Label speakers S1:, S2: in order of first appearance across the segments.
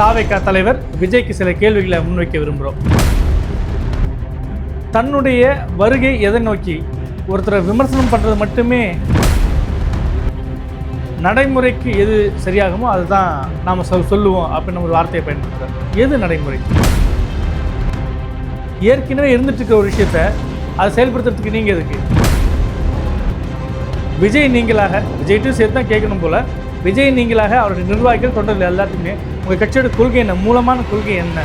S1: தாவேகா தலைவர் விஜய்க்கு சில கேள்விகளை முன்வைக்க விரும்புகிறோம். தன்னுடைய வருகை எதை நோக்கி? ஒருத்தரை விமர்சனம் பண்ணுறது மட்டுமே நடைமுறைக்கு எது சரியாகுமோ அதுதான் நாம் சொல் சொல்லுவோம் அப்படின்னு ஒரு வார்த்தையை பயன்படுத்துகிறோம் எது நடைமுறை? ஏற்கனவே இருந்துட்டு இருக்க ஒரு விஷயத்த அதை செயல்படுத்துறதுக்கு நீங்கள் எதுக்கு? விஜய் நீங்களாக விஜய்ட்டும் சேர்த்து தான் கேட்கணும் போல. விஜய் நீங்களாக அவருடைய நிர்வாகிகள் தொண்டர்கள் எல்லாத்துக்குமே உங்கள் கட்சியோட கொள்கை என்ன? மூலமான கொள்கை என்ன?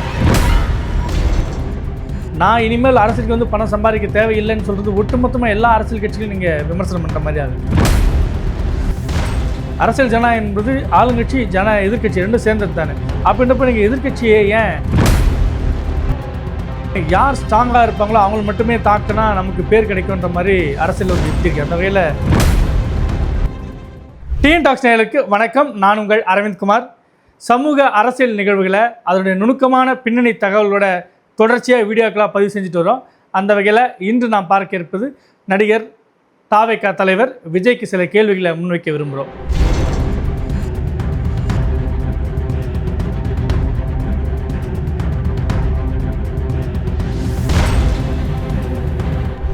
S1: நான் இனிமேல் அரசியலுக்கு வந்து பணம் சம்பாதிக்க தேவையில்லைன்னு சொல்கிறது ஒட்டுமொத்தமாக எல்லா அரசியல் கட்சிகளையும் நீங்கள் விமர்சனம் பண்ணுற மாதிரி ஆகுது அரசியல் ஜனா என்பது ஆளுங்கட்சி ஜன எதிர்க்கட்சி ரெண்டும் சேர்ந்தது தானே. அப்படின்றப்ப நீங்கள் எதிர்க்கட்சியை ஏன்? யார் ஸ்ட்ராங்காக இருப்பாங்களோ அவங்களை மட்டுமே தாக்குனா நமக்கு பேர் கிடைக்குன்ற மாதிரி அரசியல் வந்து இருக்கு. அந்த வகையில் டீன் டாக்ஸ் நேயர்களுக்கு வணக்கம். நான் உங்கள் அரவிந்த்குமார் சமூக அரசியல் நிகழ்வுகளை அதனுடைய நுணுக்கமான பின்னணி தகவலோட தொடர்ச்சியாக வீடியோக்களாக பதிவு செஞ்சுட்டு வரோம். அந்த வகையில் இன்று நாம் பார்க்க இருப்பது நடிகர் தாவேகா தலைவர் விஜய்க்கு சில கேள்விகளை முன்வைக்க விரும்புகிறோம்.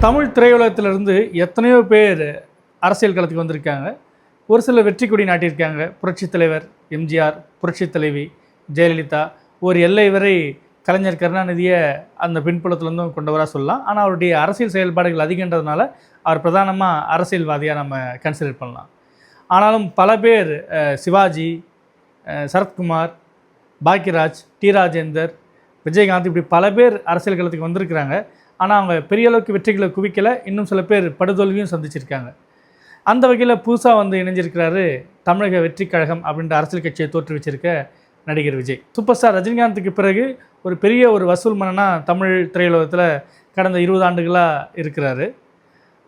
S1: தமிழ் திரையுலகத்திலிருந்து எத்தனையோ பேர் அரசியல் களத்துக்கு வந்திருக்காங்க. ஒரு சில வெற்றி கொடி நாட்டியிருக்காங்க. புரட்சித் தலைவர் எம்ஜிஆர் புரட்சித் தலைவி ஜெயலலிதா ஒரு எல்லை வரை கலைஞர் கருணாநிதியை அந்த பின்புலத்திலேருந்தும் கொண்டவராக சொல்லலாம். ஆனால் அவருடைய அரசியல் செயல்பாடுகள் அதிகன்றதுனால அவர் பிரதானமாக அரசியல்வாதியாக நம்ம கன்சிடர் பண்ணலாம். ஆனாலும் பல பேர் சிவாஜி சரத்குமார் பாக்யராஜ் டி ராஜேந்தர் விஜயகாந்த் இப்படி பல பேர் அரசியல் களத்துக்கு வந்திருக்கிறாங்க. ஆனால் அவங்க பெரிய அளவுக்கு வெற்றிகளை குவிக்கலை. இன்னும் சில பேர் படுதோல்வியும் சந்திச்சிருக்காங்க. அந்த வகையில் புதுசாக வந்து இணைஞ்சிருக்கிறாரு தமிழக வெற்றி கழகம் அப்படின்ற அரசியல் கட்சியை தோற்றுவிச்சிருக்க நடிகர் விஜய். சூப்பர் ஸ்டார் ரஜினிகாந்துக்கு பிறகு ஒரு பெரிய ஒரு வசூல் மன்னனா தமிழ் திரையுலகத்தில் கடந்த இருபது ஆண்டுகளாக இருக்கிறாரு.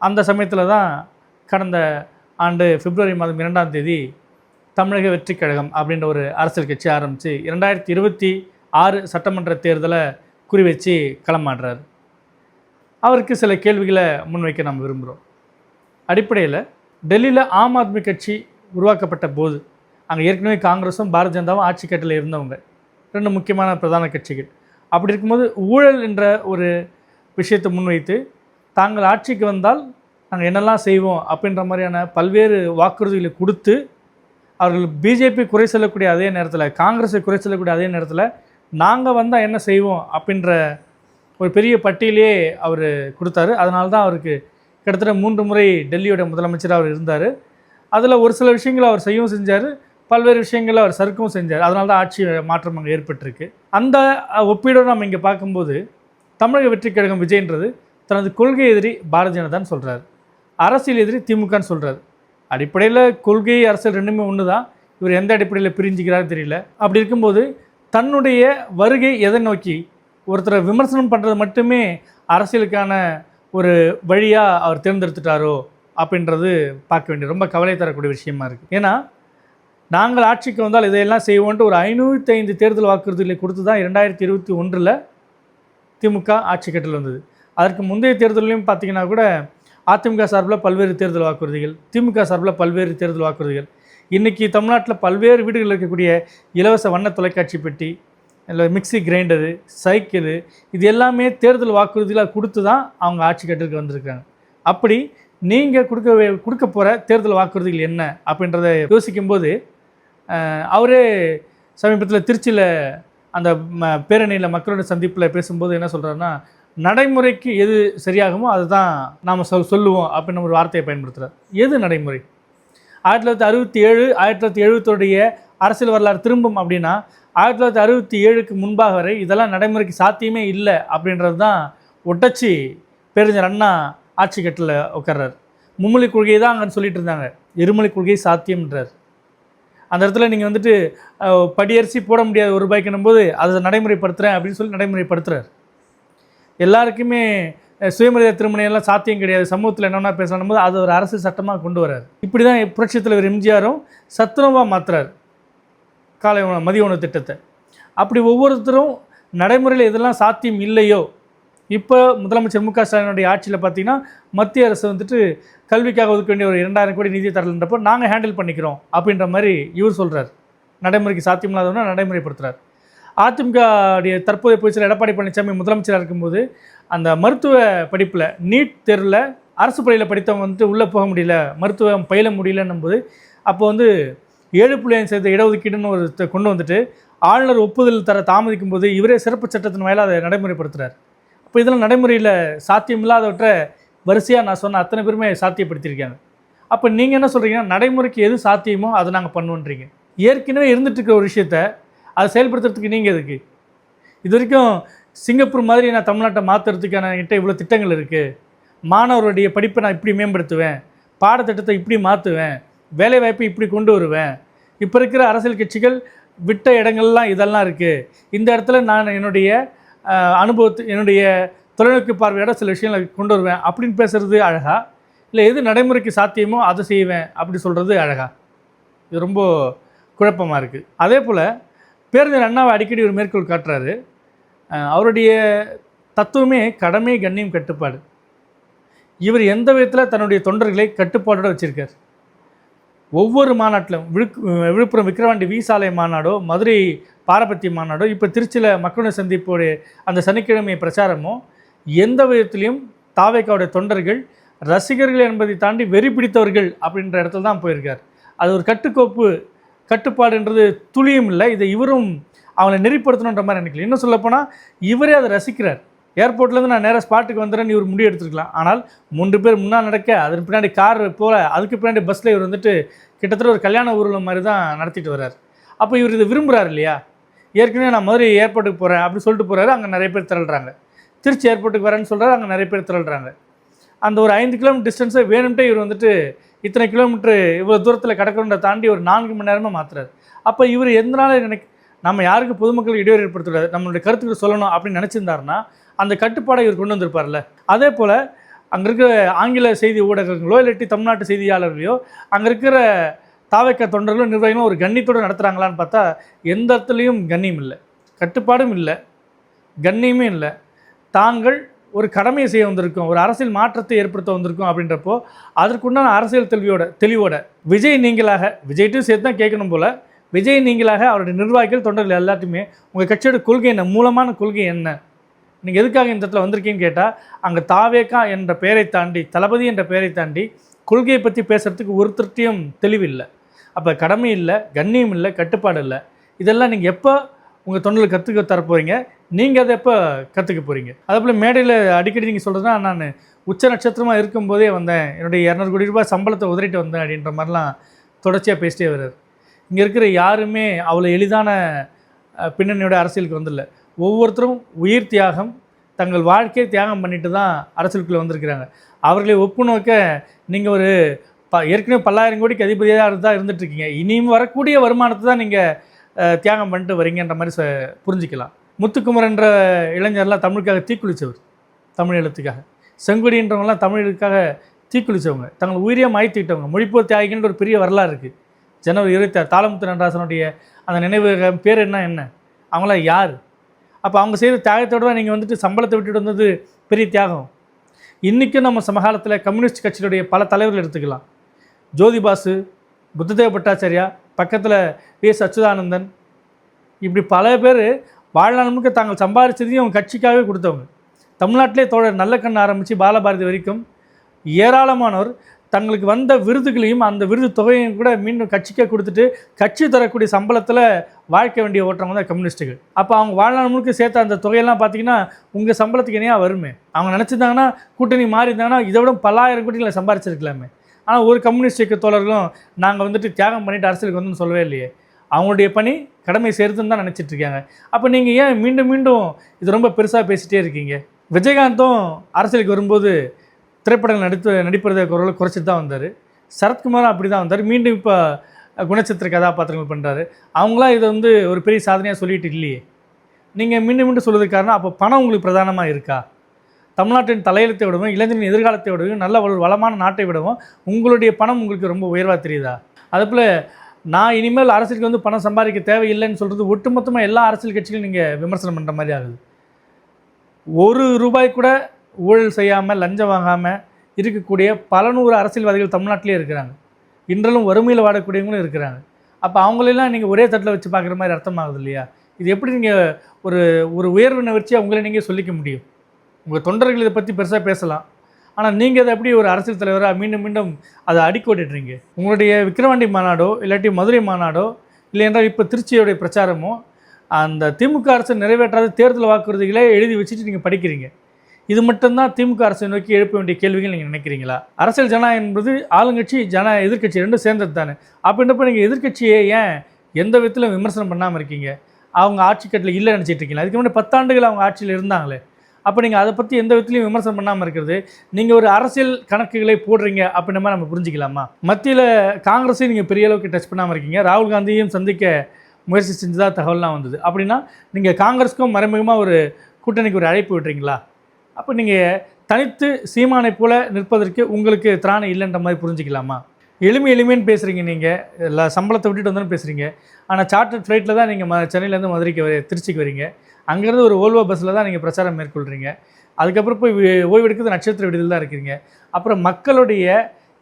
S1: அந்த சமயத்தில் தான் கடந்த ஆண்டு பிப்ரவரி மாதம் இரண்டாம் தேதி தமிழக வெற்றி கழகம் அப்படின்ற ஒரு அரசியல் கட்சி ஆரம்பித்து இரண்டாயிரத்தி இருபத்தி ஆறு சட்டமன்ற தேர்தலை குறிவச்சு களமாடுறாரு அவருக்கு சில கேள்விகளை முன்வைக்க நாம் விரும்புகிறோம் அடிப்படையில் டெல்லியில் ஆம் ஆத்மி கட்சி உருவாக்கப்பட்ட போது அங்கே ஏற்கனவே காங்கிரஸும் பாரதிய ஜனதாவும் ஆட்சி கட்டில் இருந்தவங்க. ரெண்டு முக்கியமான பிரதான கட்சிகள். அப்படி இருக்கும்போது ஊழல் என்ற ஒரு விஷயத்தை முன்வைத்து தாங்கள் ஆட்சிக்கு வந்தால் நாங்கள் என்னெல்லாம் செய்வோம் அப்படின்ற மாதிரியான பல்வேறு வாக்குறுதிகளை கொடுத்து அவர்கள் பிஜேபி குறை சொல்லக்கூடிய அதே நேரத்தில் காங்கிரஸை குறை சொல்லக்கூடிய அதே நேரத்தில் நாங்கள் வந்தால் என்ன செய்வோம் அப்படின்ற ஒரு பெரிய பட்டியலே அவர் கொடுத்தாரு. அதனால தான் அவருக்கு கிட்டத்தட்ட மூன்று முறை டெல்லியோட முதலமைச்சராக அவர் இருந்தார். அதில் ஒரு சில விஷயங்களை அவர் செய்யவும் செஞ்சார். பல்வேறு விஷயங்களை அவர் சறுக்கவும் செஞ்சார். அதனால தான் ஆட்சி மாற்றம் அங்கே ஏற்பட்டிருக்கு. அந்த ஒப்பீடோடு நம்ம இங்கே பார்க்கும்போது தமிழக வெற்றிக் கழகம் விஜயன்றது தனது கொள்கை எதிரி பாரதிய ஜனதான்னு சொல்கிறார் அரசியல் எதிரி திமுகன்னு சொல்கிறார் அடிப்படையில் கொள்கை அரசியல் ரெண்டுமே ஒன்று தான் இவர் எந்த அடிப்படையில் பிரிஞ்சுக்கிறாரு தெரியல. அப்படி இருக்கும்போது தன்னுடைய வருகை எதை நோக்கி ஒருத்தரை விமர்சனம் பண்ணுறது மட்டுமே அரசியலுக்கான ஒரு வழியாக அவர் தேர்ந்தெடுத்துட்டாரோ அப்படின்றது பார்க்க வேண்டிய ரொம்ப கவலை தரக்கூடிய விஷயமா இருக்குது ஏன்னா நாங்கள் ஆட்சிக்கு வந்தால் இதையெல்லாம் செய்வோன்ட்டு ஒரு ஐநூற்றி ஐந்து தேர்தல் வாக்குறுதிகளை கொடுத்து தான் இரண்டாயிரத்தி இருபத்தி ஒன்றில் திமுக ஆட்சி கட்டில் வந்தது. அதற்கு முந்தைய தேர்தலையும் பார்த்தீங்கன்னா கூட அதிமுக சார்பில் பல்வேறு தேர்தல் வாக்குறுதிகள் திமுக சார்பில் பல்வேறு தேர்தல் வாக்குறுதிகள். இன்றைக்கி தமிழ்நாட்டில் பல்வேறு வீடுகளில் இருக்கக்கூடிய இலவச வண்ண தொலைக்காட்சி பெட்டி இல்லை மிக்ஸி கிரைண்டரு சைக்கிள் இது எல்லாமே தேர்தல் வாக்குறுதியில் கொடுத்து தான் அவங்க ஆட்சி கட்டிற்கு வந்திருக்காங்க அப்படி நீங்கள் கொடுக்க கொடுக்க போகிற தேர்தல் வாக்குறுதிகள் என்ன அப்படின்றத யோசிக்கும்போது அவரே சமீபத்தில் திருச்சியில் அந்த ம பேரணியில் மக்களோட சந்திப்பில் பேசும்போது என்ன சொல்கிறாருன்னா நடைமுறைக்கு எது சரியாகுமோ அதுதான் நாம் சொல் சொல்லுவோம் அப்படின்னு ஒரு வார்த்தையை பயன்படுத்துகிறார் எது நடைமுறை? ஆயிரத்தி தொள்ளாயிரத்தி அறுபத்தி ஏழு ஆயிரத்தி தொள்ளாயிரத்தி எழுபத்தோடைய அரசியல் வரலாறு திரும்பும் அப்படின்னா ஆயிரத்தி தொள்ளாயிரத்தி அறுபத்தி ஏழுக்கு முன்பாக வரை இதெல்லாம் நடைமுறைக்கு சாத்தியமே இல்லை அப்படின்றது தான் ஒட்டச்சி பேரறிஞர் அண்ணா ஆட்சி கட்டில் உட்கார்றாரு. மும்மொழி கொள்கையை தான் அங்கன்னு சொல்லிட்டு இருந்தாங்க. இருமொழி கொள்கை சாத்தியம்ன்றார். அந்த இடத்துல நீங்கள் வந்துட்டு படியரிசி போட முடியாது ஒரு ரூபாய்க்குன்னும் போது அதை நடைமுறைப்படுத்துகிறேன் அப்படின்னு சொல்லி நடைமுறைப்படுத்துகிறார் எல்லாருக்குமே சுயமரியாதை திருமணம் எல்லாம் சாத்தியம் கிடையாது. சமூகத்தில் என்னென்ன பேசணும் போது அது ஒரு அரசு சட்டமாக கொண்டு வரார் இப்படி தான் புரட்சித் தலைவர் எம்ஜிஆரும் சத்துணவாக மாத்துறாரு. காலை உணவு மதிய உணவு திட்டத்தை. அப்படி ஒவ்வொருத்தரும் நடைமுறையில் இதெல்லாம் சாத்தியம் இல்லையோ? இப்போ முதலமைச்சர் மு க ஸ்டாலினுடைய ஆட்சியில் பார்த்திங்கன்னா மத்திய அரசு வந்துட்டு கல்விக்காக ஒதுக்க வேண்டிய ஒரு இரண்டாயிரம் கோடி நிதி தரலன்றப்போ நாங்கள் ஹேண்டில் பண்ணிக்கிறோம் அப்படின்ற மாதிரி இவர் சொல்கிறார் நடைமுறைக்கு சாத்தியமில்லாதவனா நடைமுறைப்படுத்துகிறார் அதிமுகவுடைய தற்போதைய பொதுச்செயலர் எடப்பாடி பழனிசாமி முதலமைச்சராக இருக்கும்போது அந்த மருத்துவ படிப்பில் நீட் தேர்வில் அரசு பள்ளியில் படித்தவங்க வந்துட்டு உள்ளே போக முடியல மருத்துவம் பயில முடியலன்னும் போது அப்போ வந்து ஏழு புள்ளி ஐந்து சதவீத இடஒதுக்கீடுன்னு ஒரு கொண்டு வந்துட்டு ஆளுநர் ஒப்புதல் தர தாமதிக்கும் போது இவரே சிறப்பு சட்டத்தின் வாயிலாக அதை நடைமுறைப்படுத்துறார். அப்போ இதெல்லாம் நடைமுறையில் சாத்தியமில்லாதவற்றை வரிசையாக நான் சொன்ன அத்தனை பேருமே சாத்தியப்படுத்தியிருக்காங்க. அப்போ நீங்கள் என்ன சொல்கிறீங்கன்னா நடைமுறைக்கு எது சாத்தியமோ அதை நாங்கள் பண்ணுவோன்றீங்க. ஏற்கனவே இருந்துட்டு இருக்க ஒரு விஷயத்த அதை செயல்படுத்துறதுக்கு நீங்கள் எதுக்கு? இது வரைக்கும் சிங்கப்பூர் மாதிரி நான் தமிழ்நாட்டை மாற்றுறதுக்கான என்கிட்ட இவ்வளோ திட்டங்கள் இருக்குது மாணவருடைய படிப்பை நான் இப்படி மேம்படுத்துவேன். பாடத்திட்டத்தை இப்படி மாற்றுவேன் வேலைவாய்ப்பை இப்படி கொண்டு வருவேன். இப்போ இருக்கிற அரசியல் கட்சிகள் விட்ட இடங்கள்லாம் இதெல்லாம் இருக்குது இந்த இடத்துல நான் என்னுடைய அனுபவத்து என்னுடைய தொலைநோக்கு பார்வையோட சில விஷயங்களை கொண்டு வருவேன். அப்படின்னு பேசுகிறது அழகா? இல்லை எது நடைமுறைக்கு சாத்தியமோ அதை செய்வேன் அப்படி சொல்கிறது அழகா? இது ரொம்ப குழப்பமாக இருக்குது அதே போல் பேருந்து அண்ணாவை அடிக்கடி ஒரு மேற்கோள் காட்டுறாரு. அவருடைய தத்துவமே கடமை கண்ணியம் கட்டுப்பாடு. இவர் எந்த விதத்தில் தன்னுடைய தொண்டர்களை கட்டுப்பாடோடு வச்சிருக்கார்? ஒவ்வொரு மாநாட்டிலும் விழுக் விழுப்புரம் விக்கிரவாண்டி விசாலை மாநாடோ மதுரை பாரபத்தி மாநாடோ இப்போ திருச்சியில் மக்களுடைய சந்திப்போடைய அந்த சனிக்கிழமை பிரச்சாரமோ எந்த விதத்திலையும் தாவேக்காவுடைய தொண்டர்கள் ரசிகர்கள் என்பதை தாண்டி வெறி பிடித்தவர்கள் அப்படின்ற இடத்துல தான் போயிருக்கார். அது ஒரு கட்டுக்கோப்பு கட்டுப்பாடுன்றது துளியும் இல்லை. இதை இவரும் அவனை நெறிப்படுத்தணுன்ற மாதிரி நினைக்கல. இன்னும் சொல்லப்போனால் இவரே அதை ரசிக்கிறார். ஏர்போர்ட்லேருந்து நான் நேராக ஸ்பாட்டுக்கு வந்துடுறேன் இவர் முடிவு எடுத்துருக்கலாம் ஆனால் மூன்று பேர் முன்னால் நடக்க அதன் பின்னாடி கார் போல அதுக்கு பின்னாடி பஸ்ஸில் இவர் வந்துட்டு கிட்டத்தட்ட ஒரு கல்யாண ஊர்வலம் மாதிரி தான் நடத்திட்டு வர்றார். அப்போ இவர் இதை விரும்புகிறார் இல்லையா? ஏற்கனவே நான் மதுரை ஏர்போர்ட்டுக்கு போகிறேன் அப்படின்னு சொல்லிட்டு போகிறாரு அங்கே நிறைய பேர் திரள்றாங்க. திருச்சி ஏர்போர்ட்டுக்கு வரேன்னு சொல்கிறாரு அங்கே நிறைய பேர் திரள்றாங்க. அந்த ஒரு ஐந்து கிலோமீட்டர் டிஸ்டன்ஸை வேணும்ட்டே இவர் வந்துட்டு இத்தனை கிலோமீட்டர் இவ்வளோ தூரத்தில் கிடக்கணுன்ற தாண்டி ஒரு நான்கு மணி நேரமாக மாற்றுறாரு அப்போ இவர் எந்த நினைக்க நம்ம யாருக்கு பொதுமக்களுக்கு இடையூறு ஏற்படுத்தக்கூடாது நம்மளுடைய கருத்துக்களை சொல்லணும் அப்படின்னு நினச்சிருந்தாருன்னா அந்த கட்டுப்பாடை இவர் கொண்டு வந்திருப்பார்ல. அதே போல் அங்கே இருக்கிற ஆங்கில செய்தி ஊடகங்களோ இல்லாட்டி தமிழ்நாட்டு செய்தியாளர்களையோ அங்கே இருக்கிற தாவைக்க தொண்டர்களும் நிர்வாகிகளும் ஒரு கண்ணியத்தோடு நடத்துகிறாங்களான்னு பார்த்தா எந்த இடத்துலையும் கண்ணியம் இல்லை. கட்டுப்பாடும் இல்லை. கண்ணியமே இல்லை. தாங்கள் ஒரு கடமையை செய்ய வந்திருக்கோம். ஒரு அரசியல் மாற்றத்தை ஏற்படுத்த வந்திருக்கோம் அப்படின்றப்போ அதற்குண்டான அரசியல் தெளிவோட தெளிவோட விஜய் நீங்களாக விஜய்ட்டும் சேர்த்து தான் கேட்கணும் போல் விஜய் நீங்களாக அவருடைய நிர்வாகிகள் தொண்டர்கள் எல்லாத்தையுமே உங்கள் கட்சியோட கொள்கை என்ன? மூலமான கொள்கை என்ன? நீங்கள் எதுக்காக இந்த இடத்துல வந்திருக்கீங்கன்னு கேட்டால் அங்கே தாவேக்கா என்ற பெயரை தாண்டி தளபதி என்ற பெயரை தாண்டி கொள்கையை பற்றி பேசுகிறதுக்கு ஒருத்தர்ட்டையும் தெளிவில்லை. அப்போ கடமை இல்லை கண்ணியம் இல்லை கட்டுப்பாடு இல்லை. இதெல்லாம் நீங்கள் எப்போ உங்கள் தொண்டில் கற்றுக்க தரப்போகிறீங்க நீங்கள் அதை எப்போ கற்றுக்க போகிறீங்க அதே போல் மேடையில் அடிக்கடி நீங்கள் சொல்கிறதுனா நான் உச்ச நட்சத்திரமாக இருக்கும்போதே வந்தேன். என்னுடைய இரநூறு கோடி ரூபாய் சம்பளத்தை உதறிட்டு வந்தேன் அப்படின்ற மாதிரிலாம் தொடர்ச்சியாக பேசிட்டே வர்றார். இங்கே இருக்கிற யாருமே அவ்வளோ எளிதான பின்னணியோட அரசியலுக்கு வந்துடல ஒவ்வொருத்தரும் உயிர் தியாகம் தங்கள் வாழ்க்கையை தியாகம் பண்ணிட்டு தான் அரசியலுக்குள்ளே வந்திருக்கிறாங்க. அவர்களை ஒப்பு நோக்க நீங்கள் ஒரு ப ஏற்கனவே பல்லாயிரம் கோடிக்கு அதிபதியாக தான் இருந்துட்டுருக்கீங்க. இனியும் வரக்கூடிய வருமானத்தை தான் நீங்கள் தியாகம் பண்ணிட்டு வரீங்கன்ற மாதிரி ச புரிஞ்சிக்கலாம். முத்துக்குமரன்ற இளைஞர்லாம் தமிழுக்காக தீக்குளித்தவர் தமிழ் எழுத்துக்காக. செங்கொடின்றவங்கலாம் தமிழுக்காக தீக்குளித்தவங்க தங்கள் உயிரியை மாய்த்திட்டவங்க மொழிப்போர் தியாகின்ற ஒரு பெரிய வரலாறு இருக்குது ஜனவரி இருபத்தி ஆறு தாளமுத்து நடராசனுடைய அந்த நினைவு பேர் என்ன என்ன? அவங்களாம் யார்? அப்போ அவங்க செய்கிற தியாகத்தோட தான் நீங்கள் வந்துட்டு சம்பளத்தை விட்டுட்டு வந்தது பெரிய தியாகம். இன்றைக்கும் நம்ம சமகாலத்தில் கம்யூனிஸ்ட் கட்சியுடைய பல தலைவர்கள் எடுத்துக்கலாம். ஜோதிபாசு புத்ததேவ பட்டாச்சாரியா பக்கத்தில் வி. எஸ். அச்சுதானந்தன் இப்படி பல பேர் வாழ்நாள் முழுக்க தாங்கள் சம்பாதிச்சதையும் அவங்க கட்சிக்காகவே கொடுத்தவங்க. தமிழ்நாட்டிலே தோழர் நல்லக்கண் ஆரம்பித்து பாலபாரதி வரைக்கும் ஏராளமானோர் தங்களுக்கு வந்த விருதுகளையும் அந்த விருது தொகையையும் கூட மீண்டும் கட்சிக்கே கொடுத்துட்டு கட்சி தரக்கூடிய சம்பளத்தில் வாழ்க்கை வேண்டிய ஓட்டுறவங்க தான் கம்யூனிஸ்ட்டுகள். அப்போ அவங்க வாழ்நாள் முழுக்க சேர்த்த அந்த தொகையெல்லாம் பார்த்தீங்கன்னா உங்கள் சம்பளத்துக்கு இணையாக வருமே. அவங்க நினச்சிருந்தாங்கன்னா கூட்டணி மாறி இருந்தாங்கன்னா இதை விட பல்லாயிரம் கோடிகளை சம்பாரிச்சிருக்கலாமே. ஆனால் ஒரு கம்யூனிஸ்ட் இயக்க தோழர்களும் நாங்கள் வந்துட்டு தியாகம் பண்ணிட்டு அரசியலுக்கு வந்து சொல்லவே இல்லையே. அவங்களுடைய பணி கடமை சேர்த்துன்னு தான் நினச்சிட்ருக்காங்க அப்போ நீங்கள் ஏன் மீண்டும் மீண்டும் இது ரொம்ப பெருசாக பேசிகிட்டே இருக்கீங்க? விஜயகாந்தும் அரசியலுக்கு வரும்போது திரைப்படங்கள் நடித்து நடிப்பதை குரலை குறைச்சிட்டு தான் வந்தார். சரத்குமாரும் அப்படி தான் வந்தார். மீண்டும் இப்போ குணச்சித்திர கதாபாத்திரங்கள் பண்ணுறாரு அவங்களாம் இதை வந்து ஒரு பெரிய சாதனையாக சொல்லிட்டு இல்லையே. நீங்கள் மீண்டும் மீண்டும் சொல்வதற்கு காரணம் அப்போ பணம் உங்களுக்கு பிரதானமாக இருக்கா? தமிழ்நாட்டின் தலையெழுத்தை விடவும் இளைஞரின் எதிர்காலத்தை விடவும் நல்ல ஒரு வளமான நாட்டை விடவும் உங்களுடைய பணம் உங்களுக்கு ரொம்ப உயர்வாக தெரியுதா? அதுபோல் நான் இனிமேல் அரசியலுக்கு வந்து பணம் சம்பாதிக்க தேவையில்லைன்னு சொல்கிறது ஒட்டுமொத்தமாக எல்லா அரசியல் கட்சிகளும் நீங்கள் விமர்சனம் பண்ணுற மாதிரி ஆகுது. ஒரு ரூபாய் கூட ஊழல் செய்யாமல் லஞ்சம் வாங்காமல் இருக்கக்கூடிய பல நூறு அரசியல்வாதிகள் தமிழ்நாட்டிலே இருக்கிறாங்க. இன்றலும் வறுமையில் வாடக்கூடியவங்களும் இருக்கிறாங்க. அப்போ அவங்களெல்லாம் நீங்கள் ஒரே தட்டில் வச்சு பார்க்குற மாதிரி அர்த்தமாகுது இல்லையா? இது எப்படி நீங்கள் ஒரு ஒரு உயர்வு வச்சு உங்களை நீங்கள் சொல்லிக்க முடியும்? உங்கள் தொண்டர்கள் இதை பற்றி பெருசாக பேசலாம். ஆனால் நீங்கள் அதை எப்படி ஒரு அரசியல் தலைவராக மீண்டும் மீண்டும் அதை அடிக்கோட்டுறீங்க உங்களுடைய விக்கிரவாண்டி மாநாடோ இல்லாட்டி மதுரை மாநாடோ இல்லை என்றால் இப்போ திருச்சியோடைய பிரச்சாரமோ அந்த திமுக அரசு நிறைவேற்றாத தேர்தல் வாக்குறுதிகளை எழுதி வச்சுட்டு நீங்கள் படிக்கிறீங்க. இது மட்டும்தான் திமுக அரசை நோக்கி எழுப்ப வேண்டிய கேள்விகள் நீங்கள் நினைக்கிறீங்களா? அரசியல் ஜனநாயகம் என்பது ஆளுங்கட்சி ஜன எதிர்க்கட்சி ரெண்டும் சேர்ந்தது தானே. அப்படின்றப்ப நீங்கள் எதிர்க்கட்சியை ஏன் எந்த விதத்தில் விமர்சனம் பண்ணாமல் இருக்கீங்க? அவங்க ஆட்சி கட்டில் இல்லை நினச்சிட்டு இருக்கீங்களா? அதுக்கு முன்னாடி பத்தாண்டுகள் அவங்க ஆட்சியில் இருந்தாங்களே. அப்போ நீங்கள் அதை பற்றி எந்த விதத்துலையும் விமர்சனம் பண்ணாமல் இருக்கிறது. நீங்கள் ஒரு அரசியல் கணக்குகளை போடுறீங்க அப்படின்ற மாதிரி நம்ம புரிஞ்சுக்கலாமா? மத்தியில் காங்கிரஸையும் நீங்கள் பெரிய அளவுக்கு டச் பண்ணாமல் இருக்கீங்க. ராகுல் காந்தியும் சந்திக்க முயற்சி செஞ்சதாக தகவல்லாம் வந்தது. அப்படின்னா நீங்கள் காங்கிரஸுக்கும் மறைமுகமாக ஒரு கூட்டணிக்கு ஒரு அழைப்பு விட்டுறீங்களா அப்போ நீங்கள் தனித்து சீமானை போல நிற்பதற்கு உங்களுக்கு திராணம் இல்லைன்ற மாதிரி புரிஞ்சுக்கலாமா? எளிமை எளிமைன்னு பேசுகிறீங்க நீங்கள் எல்லா சம்பளத்தை விட்டுட்டு வந்தோன்னு பேசுகிறீங்க ஆனால் சார்ட்டர் ஃப்ளைட்டில் தான் நீங்கள் ம சென்னையிலேருந்து மதுரைக்கு வர திருச்சிக்கு வரீங்க. அங்கேருந்து ஒரு ஓல்வோ பஸ்ஸில் தான் நீங்கள் பிரச்சாரம் மேற்கொள்கிறீங்க அதுக்கப்புறம் போய் ஓய்வெடுக்கிறது நட்சத்திர விடுதல் தான் இருக்கிறீங்க அப்புறம் மக்களுடைய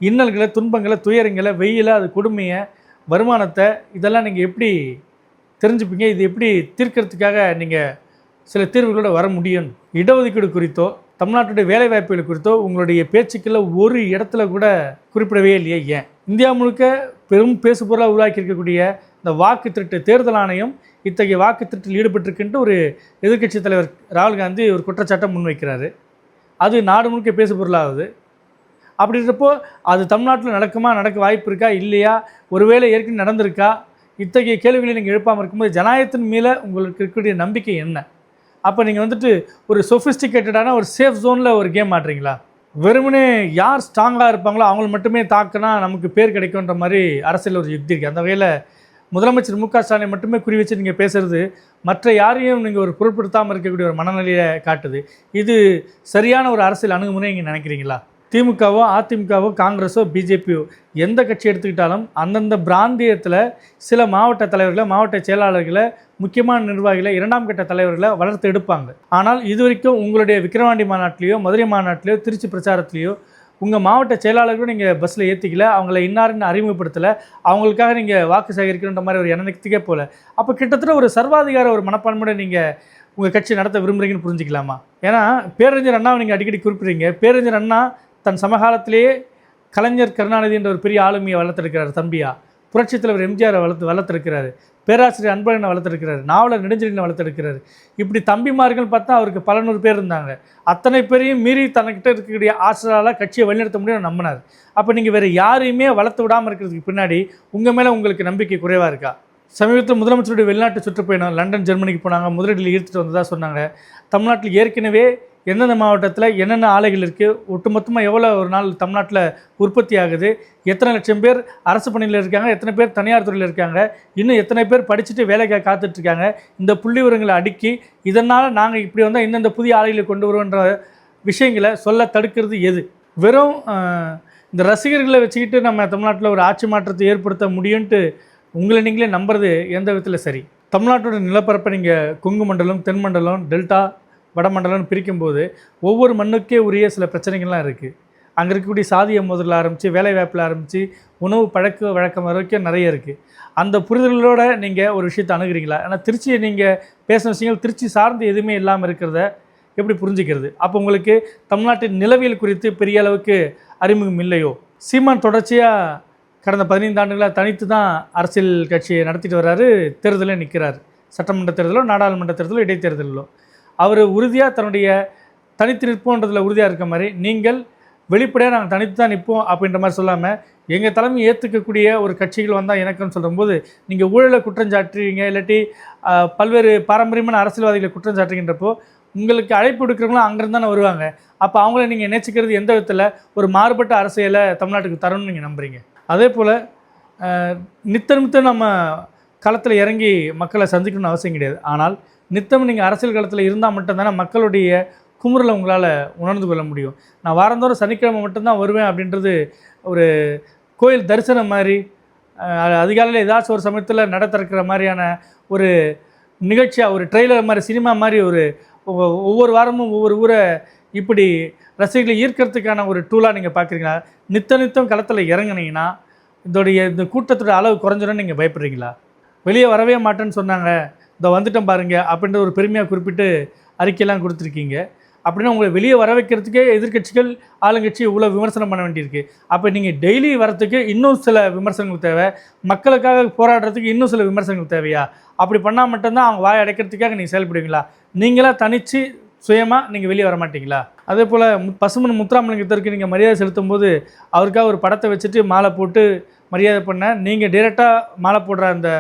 S1: இன்னல்களை துன்பங்களை துயரங்களை வெயிலை அது கொடுமையை வருமானத்தை இதெல்லாம் நீங்கள் எப்படி தெரிஞ்சுப்பீங்க? இது எப்படி தீர்க்கறதுக்காக நீங்கள் சில தீர்வுகளோட வர முடியும். இடஒதுக்கீடு குறித்தோ தமிழ்நாட்டுடைய வேலைவாய்ப்புகள் குறித்தோ உங்களுடைய பேச்சுக்களில் ஒரு இடத்துல கூட குறிப்பிடவே இல்லையே ஏன்? இந்தியா முழுக்க பெரும் பேசுபொருளாக உருவாக்கி இருக்கக்கூடிய இந்த வாக்கு திருட்டு தேர்தல் ஆணையம் இத்தகைய வாக்கு திருட்டில் ஈடுபட்டிருக்குன்ட்டு ஒரு எதிர்க்கட்சி தலைவர் ராகுல் காந்தி ஒரு குற்றச்சாட்டை முன்வைக்கிறாரு. அது நாடு முழுக்க பேசு பொருளாகுது அப்படின்றப்போ அது தமிழ்நாட்டில் நடக்குமா நடக்க வாய்ப்பு இருக்கா இல்லையா? ஒருவேளை ஏற்கனவே நடந்திருக்கா? இத்தகைய கேள்விகளை நீங்கள் எழுப்பாமல் இருக்கும்போது ஜனநாயகத்தின் மேலே உங்களுக்கு இருக்கக்கூடிய நம்பிக்கை என்ன? அப்போ நீங்கள் வந்துட்டு ஒரு சொஃபிஸ்டிகேட்டடான ஒரு சேஃப் ஜோனில் ஒரு கேம் ஆடுறீங்களா? வெறுமனே யார் ஸ்ட்ராங்காக இருப்பாங்களோ அவங்கள மட்டுமே தாக்குனா நமக்கு பேர் கிடைக்குன்ற மாதிரி அரசியல் ஒரு யுக்தி இருக்குது அந்த வகையில் முதலமைச்சர் மு க ஸ்டாலினை மட்டுமே குறி வச்சு நீங்கள் பேசுகிறது மற்ற யாரையும் நீங்கள் ஒரு பொருட்படுத்தாமல் இருக்கக்கூடிய ஒரு மனநிலையை காட்டுது. இது சரியான ஒரு அரசியல் அணுகுமுறை நீங்கள் நினைக்கிறீங்களா? திமுகவோ அதிமுகவோ காங்கிரஸோ பிஜேபியோ எந்த கட்சி எடுத்துக்கிட்டாலும் அந்தந்த பிராந்தியத்தில் சில மாவட்ட தலைவர்களை மாவட்ட செயலாளர்களை முக்கியமான நிர்வாகிகளை இரண்டாம் கட்ட தலைவர்களை வளர்த்து எடுப்பாங்க. ஆனால் இது வரைக்கும் உங்களுடைய விக்கிரவாண்டி மாநாட்டிலேயோ மதுரை மாநாட்டிலேயோ திருச்சி பிரச்சாரத்திலேயோ உங்கள் மாவட்ட செயலாளர்களும் நீங்கள் பஸ்ஸில் ஏற்றிக்கல அவங்கள இன்னாருன்னு அறிமுகப்படுத்தலை அவங்களுக்காக நீங்கள் வாக்கு சேகரிக்கணுன்ற மாதிரி ஒரு எண்ணத்துக்கே போகல அப்போ கிட்டத்தட்ட ஒரு சர்வாதிகார ஒரு மனப்பான்மையோட நீங்கள் உங்கள் கட்சி நடத்த விரும்புகிறீங்கன்னு புரிஞ்சுக்கலாமா? ஏன்னா பேரறிஞர் அண்ணாவை நீங்கள் அடிக்கடி குறிப்பிடுறீங்க. பேரறிஞர் அண்ணா தன் சமகாலத்திலேயே கலைஞர் கருணாநிதி என்ற ஒரு பெரிய ஆளுமையை வளர்த்தெடுக்கிறார் தம்பியா? புரட்சித் தலைவர் எம்ஜிஆரை வளர்த்து வளர்த்துருக்கிறாரு. பேராசிரியர் அன்பழகனை வளர்த்தெடுக்கிறாரு நாவலர் நெடுஞ்செழியனை வளர்த்தெடுக்கிறாரு இப்படி தம்பிமார்கள் பார்த்தா அவருக்கு பல நூறு பேர் இருந்தாங்க. அத்தனை பேரையும் மீறி தனக்கிட்ட இருக்கக்கூடிய ஆசிரியரால் கட்சியை வழிநடத்த முடியும் நம்பினார். அப்போ நீங்கள் வேறு யாரையுமே வளர்த்து விடாமல் இருக்கிறதுக்கு பின்னாடி உங்கள் மேலே உங்களுக்கு நம்பிக்கை குறைவாக இருக்கா? சமீபத்தில் முதலமைச்சருடைய வெளிநாட்டு சுற்றுப்பயணம் லண்டன் ஜெர்மனிக்கு போனாங்க. முதலீட்டில் ஈர்த்துட்டு வந்ததாக சொன்னாங்க. தமிழ்நாட்டில் ஏற்கனவே எந்தெந்த மாவட்டத்தில் என்னென்ன ஆலைகள் இருக்குது ஒட்டுமொத்தமாக எவ்வளோ ஒரு நாள் தமிழ்நாட்டில் உற்பத்தி ஆகுது எத்தனை லட்சம் பேர் அரசு பணியில் இருக்காங்க எத்தனை பேர் தனியார் துறையில் இருக்காங்க இன்னும் எத்தனை பேர் படிச்சுட்டு வேலைக்காக காத்துட்ருக்காங்க இந்த புள்ளி விவரங்களை அடுக்கி இதனால் நாங்கள் இப்படி வந்தால் இந்தந்த புதிய ஆலைகளை கொண்டு வருவோன்ற விஷயங்களை சொல்ல தடுக்கிறது எது? வெறும் இந்த ரசிகர்களை வச்சுக்கிட்டு நம்ம தமிழ்நாட்டில் ஒரு ஆட்சி மாற்றத்தை ஏற்படுத்த முடியும்ன்ட்டு உங்களை நீங்களே நம்புறது எந்த விதத்தில் சரி? தமிழ்நாட்டோட நிலப்பரப்பை நீங்கள் கொங்கு மண்டலம் தென் மண்டலம் டெல்டா வடமண்டலம்னு பிரிக்கும்போது ஒவ்வொரு மண்ணுக்கே உரிய சில பிரச்சனைகள்லாம் இருக்குது அங்கே இருக்கக்கூடிய சாதிய முதல்ல ஆரம்பித்து வேலைவாய்ப்பில் ஆரம்பித்து உணவு பழக்க வழக்கம் வரைக்கும் நிறைய இருக்குது அந்த புரிதல்களோடு நீங்கள் ஒரு விஷயத்தை அணுகுறீங்களா? ஏன்னா திருச்சியை நீங்கள் பேசின விஷயங்கள் திருச்சி சார்ந்து எதுவுமே இல்லாமல் இருக்கிறத எப்படி புரிஞ்சுக்கிறது? அப்போ உங்களுக்கு தமிழ்நாட்டின் நிலவியல் குறித்து பெரிய அளவுக்கு அறிமுகம் இல்லையோ? சீமான் தொடர்ச்சியாக கடந்த பதினைந்து ஆண்டுகளாக தனித்து தான் அரசியல் கட்சியை நடத்திட்டு வர்றாரு. தேர்தலில் நிற்கிறார் சட்டமன்ற தேர்தலோ நாடாளுமன்ற தேர்தலோ இடைத்தேர்தலிலோ. அவர் உறுதியாக தன்னுடைய தனித்து நிற்போன்றதில் உறுதியாக இருக்க மாதிரி நீங்கள் வெளிப்படையாக நாங்கள் தனித்து தான் நிற்போம் அப்படின்ற மாதிரி சொல்லாமல் எங்கள் தலைமை ஏற்றுக்கக்கூடிய ஒரு கட்சிகள் வந்தால் எனக்குன்னு சொல்லும்போது நீங்கள் ஊழலை குற்றஞ்சாட்டுறீங்க இல்லாட்டி பல்வேறு பாரம்பரியமான அரசியல்வாதிகளை குற்றம் உங்களுக்கு அழைப்பு எடுக்கிறவங்களும் அங்கேருந்து தானே வருவாங்க. அப்போ அவங்கள நீங்கள் நினைச்சிக்கிறது எந்த விதத்தில் ஒரு மாறுபட்ட அரசியலை தமிழ்நாட்டுக்கு தரணும்னு நீங்கள் நம்புறீங்க? அதே போல் நித்த நித்தம் நம்ம களத்தில் இறங்கி மக்களை சந்திக்கணும்னு அவசியம் கிடையாது. ஆனால் நித்தம் நீங்கள் அரசியல் களத்தில் இருந்தால் மட்டும்தானே மக்களுடைய குமுறலை உங்களால் உணர்ந்து கொள்ள முடியும். நான் வாரந்தோறும் சனிக்கிழமை மட்டும்தான் வருவேன் அப்படின்றது ஒரு கோயில் தரிசனம் மாதிரி அதிகாலையில் ஏதாச்சும் ஒரு சமயத்தில் நட திறக்கிற மாதிரியான ஒரு நிகழ்ச்சியாக ஒரு ட்ரெய்லர் மாதிரி சினிமா மாதிரி ஒரு ஒவ்வொரு வாரமும் ஒவ்வொரு ஊரை இப்படி ரசிகர்களை ஈர்க்கிறதுக்கான ஒரு டூலாக நீங்கள் பார்க்குறீங்களா நித்த நித்தம் களத்தில் இறங்குனீங்கன்னா இதோடைய இந்த கூட்டத்தோட அளவு குறைஞ்சிடும் நீங்கள் பயப்படுறீங்களா? வெளியே வரவே மாட்டேன்னு சொன்னாங்க. இந்த வந்துட்டோம் பாருங்க அப்படின்ற ஒரு பெருமையாக குறிப்பிட்டு அறிக்கையெல்லாம் கொடுத்துருக்கீங்க. அப்படின்னா உங்களை வெளியே வர வைக்கிறதுக்கே எதிர்க்கட்சிகள் ஆளுங்கட்சி இவ்வளோ விமர்சனம் பண்ண வேண்டியிருக்கு. அப்போ நீங்கள் டெய்லி வரத்துக்கு இன்னும் சில விமர்சனங்கள் தேவை. மக்களுக்காக போராடுறதுக்கு இன்னும் சில விமர்சனங்கள் தேவையா? அப்படி பண்ணால் மட்டும்தான் அவங்க வாய் அடைக்கிறதுக்காக நீங்கள் செயல்படுவீங்களா? நீங்களாக தனித்து சுயமாக நீங்கள் வெளியே வர மாட்டீங்களா? அதே போல் பசுமன் முத்துராமலிங்கத்திற்கு நீங்கள் மரியாதை செலுத்தும் போது அவருக்காக ஒரு படத்தை வச்சுட்டு மாலை போட்டு மரியாதை பண்ண நீங்கள் டைரெக்டாக மாலை போடுற அந்த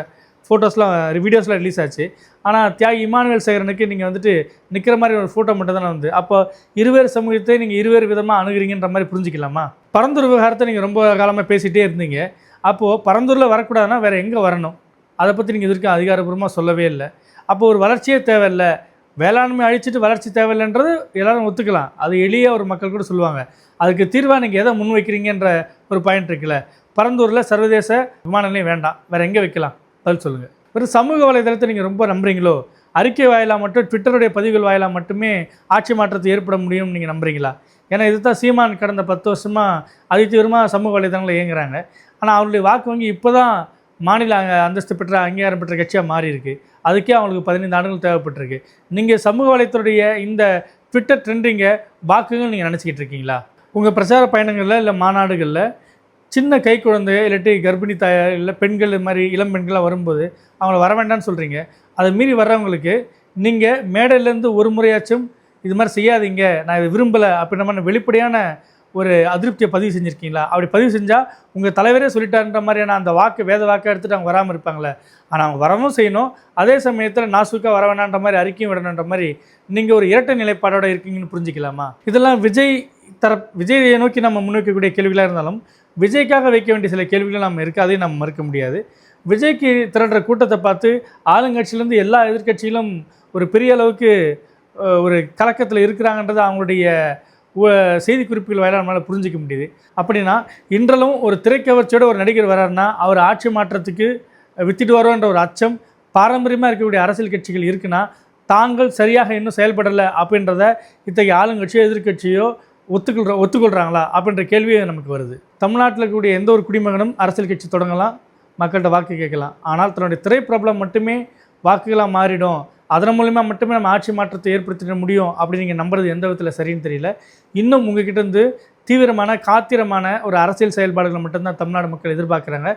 S1: ஃபோட்டோஸ்லாம் வீடியோஸ்லாம் ரிலீஸ் ஆச்சு. ஆனால் தியாகி இமானுவேல் சேகரனுக்கு நீங்கள் வந்துட்டு நிற்கிற மாதிரி ஒரு ஃபோட்டோ மட்டும் தானே வந்து. அப்போ இருவேறு சமூகத்தை நீங்கள் இருவேறு விதமாக அணுகிறீங்கன்ற மாதிரி புரிஞ்சுக்கலாமா? பரந்தூர் விவகாரத்தை நீங்கள் ரொம்ப காலமாக பேசிகிட்டே இருந்தீங்க. அப்போது பரந்தூரில் வரக்கூடாதுன்னா வேறு எங்கே வரணும்? அதை பற்றி நீங்கள் இதற்கு அதிகாரப்பூர்வமாக சொல்லவே இல்லை. அப்போ ஒரு வளர்ச்சியே தேவையில்லை. வேளாண்மை அழிச்சிட்டு வளர்ச்சி தேவையில்லைன்றது எல்லாரும் ஒத்துக்கலாம். அது எளிய ஒரு மக்கள் கூட சொல்லுவாங்க. அதுக்கு தீர்வாக நீங்கள் எதை முன் வைக்கிறீங்கன்ற ஒரு பாயிண்ட் இருக்குல்ல. பரந்தூரில் சர்வதேச விமான நிலையம் வேண்டாம். வேறு எங்கே வைக்கலாம்? பதில் சொல்லுங்கள் ஒரு சமூக வலைதளத்தை நீங்கள் ரொம்ப நம்புறீங்களோ அறிக்கை வாயிலாக மட்டும் ட்விட்டருடைய பதிவுகள் வாயிலாக மட்டுமே ஆட்சி மாற்றத்தை ஏற்பட முடியும்னு நீங்கள் நம்புறீங்களா? ஏன்னா இதுதான் சீமான் கடந்த பத்து வருஷமாக அதிதீவிரமாக சமூக வலைதளங்களில் இயங்குறாங்க. ஆனால் அவருடைய வாக்கு வங்கி இப்போ தான் மாநில அந்தஸ்து பெற்ற அங்கீகாரம் பெற்ற கட்சியாக மாறி இருக்கு அதுக்கே அவங்களுக்கு பதினைந்து ஆண்டுகள் தேவைப்பட்டிருக்கு. நீங்கள் சமூக வலைத்துறைய இந்த ட்விட்டர் ட்ரெண்டிங்கை வாக்குகள் நீங்கள் நினச்சிக்கிட்டு இருக்கீங்களா? உங்கள் பிரச்சார பயணங்களில் இல்லை மாநாடுகளில் சின்ன கை குழந்தை இல்லாட்டி கர்ப்பிணி தாயார் இல்லை பெண்கள் இது மாதிரி இளம் பெண்கள்லாம் வரும்போது அவங்கள வர வேண்டாம்னு சொல்கிறீங்க அதை மீறி வர்றவங்களுக்கு நீங்கள் மேடையிலேருந்து ஒரு முறையாச்சும் இது மாதிரி செய்யாதீங்க நான் இதை விரும்பலை அப்படின்ற மாதிரி வெளிப்படையான ஒரு அதிருப்தியை பதிவு செஞ்சுருக்கீங்களா? அப்படி பதிவு செஞ்சால் உங்கள் தலைவரே சொல்லிட்டாருன்ற மாதிரியான அந்த வாக்கு வேத வாக்கை எடுத்துகிட்டு அவங்க வராமல் இருப்பாங்களே. ஆனால் அவங்க வரவும் செய்யணும். அதே சமயத்தில் நாசுக்காக வர வேணான்ற மாதிரி அறிக்கையும் விடணுன்ற மாதிரி நீங்கள் ஒரு இரட்டை நிலைப்பாடோடு இருக்கீங்கன்னு புரிஞ்சுக்கலாமா? இதெல்லாம் விஜய் தர விஜயை நோக்கி நம்ம முன்வைக்கக்கூடிய கேள்விகளாக இருந்தாலும் விஜய்க்காக வைக்க வேண்டிய சில கேள்விகள் நம்ம இருக்குது அதையும் நம்ம மறுக்க முடியாது. விஜய்க்கு திரட்டுற கூட்டத்தை பார்த்து ஆளுங்கட்சியிலேருந்து எல்லா எதிர்க்கட்சியிலும் ஒரு பெரிய அளவுக்கு ஒரு கலக்கத்தில் இருக்கிறாங்கன்றது அவங்களுடைய உ- செய்தி குறிப்புகள் வாயிலாக நம்மளால் புரிஞ்சிக்க முடியுது. அப்படின்னா இன்றளவும் ஒரு திரைக்கவர்ச்சியோட ஒரு நடிகர் வராருன்னா அவர் ஆட்சி மாற்றத்துக்கு வித்திடுவாரோன்ற ஒரு அச்சம் பாரம்பரியமாக இருக்கக்கூடிய அரசியல் கட்சிகள் இருக்குன்னா தாங்கள் சரியாக இன்னும் செயல்படலை அப்படின்றத இத்தகைய ஆளுங்கட்சியோ எதிர்க்கட்சியோ ஒத்துக்கொள்ற ஒத்துக்கொள்கிறாங்களா அப்படின்ற கேள்வியே நமக்கு வருது. தமிழ்நாட்டில் இருக்கக்கூடிய எந்த ஒரு குடிமகனும் அரசியல் கட்சி தொடங்கலாம் மக்கள்கிட்ட வாக்கு கேட்கலாம். ஆனால் தன்னுடைய திரைப்பிரபலம் மட்டுமே வாக்குகளாக மாறிடும். அதன் மூலிமா மட்டுமே நம்ம ஆட்சி மாற்றத்தை ஏற்படுத்திட முடியும் அப்படின்னு நீங்கள் நம்புறது எந்த விதத்தில் சரின்னு தெரியல. இன்னும் உங்ககிட்ட இருந்து தீவிரமான காத்திரமான ஒரு அரசியல் செயல்பாடுகளை மட்டும்தான் தமிழ்நாடு மக்கள் எதிர்பார்க்குறாங்க.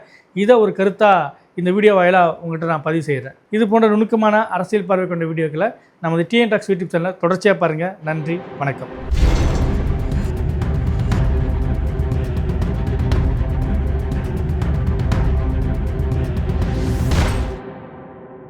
S1: இதை ஒரு கருத்தாக இந்த வீடியோ வாயிலாக உங்கள்கிட்ட நான் பதிவு செய்கிறேன் இது போன்ற நுணுக்கமான அரசியல் பார்வை கொண்ட வீடியோக்களை நமது டிஎன் டாக்ஸ் யூடியூப் சேனலில் தொடர்ச்சியாக பாருங்கள் நன்றி வணக்கம்.